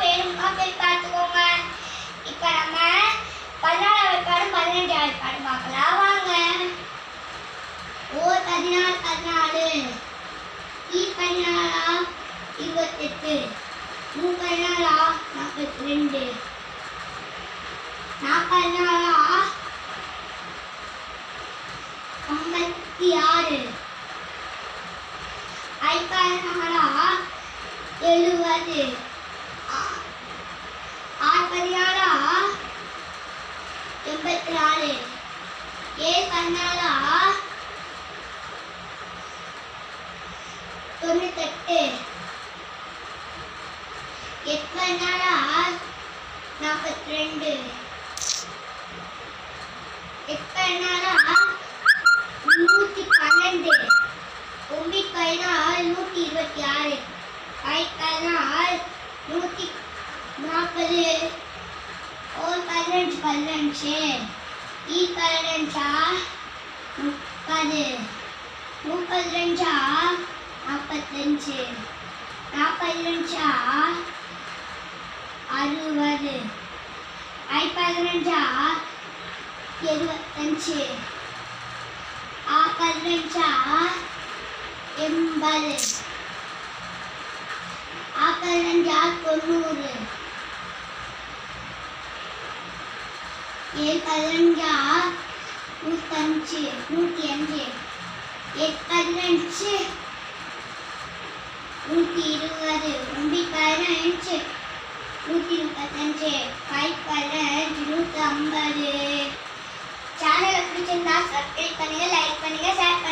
வேணுமா. போய் பார்த்துக்கோங்க. இப்போ நம்ம பதினாலு வேலைப்பாடு பதினஞ்சு வேலைப்பாடு பார்க்கலாம். வாங்க. ஓ பதினாலு பதினாலு. இ பதினாலா? இருபத்தெட்டு. மூ பதினாலா? நாற்பத்தி ரெண்டு நாற்பதினாலா ஐம்பத்தி ஆறு ஐம்பதினாலா எழுபது ஏ பதினாலா தொண்ணூத்தெட்டு எட்டு பதினாலா நாற்பத்தி ரெண்டு எட்டு பதினாலா நூற்றி பன்னெண்டு ஒன்பது பதினாறு நூற்றி இருபத்தி ஆறு ஐ பதினாறு நூற்றி நாற்பது ஒரு பதினஞ்சு பதினஞ்சு ஈ பதினஞ்சா முப்பது. முப்பது ரெஞ்சா நாற்பத்தஞ்சு நாற்பது ரெஞ்சா அறுபது. ஐ பதினஞ்சா எழுபத்தஞ்சு ஆ பதினஞ்சா எண்பது. ஆ பதினஞ்சா தொண்ணூறு. ஏழு பதினஞ்சா நூற்றஞ்சு நூற்றி அஞ்சு. எட்டு பதினஞ்சு நூற்றி இருபது. ஒன்பது பதினஞ்சு நூற்றி முப்பத்தஞ்சு. ஃபைவ் பதினஞ்சு நூற்றி ஐம்பது. சேனலை பிடிச்சிருந்தா சப்ஸ்கிரைப் பண்ணுங்கள் லைக் பண்ணுங்கள் ஷேர்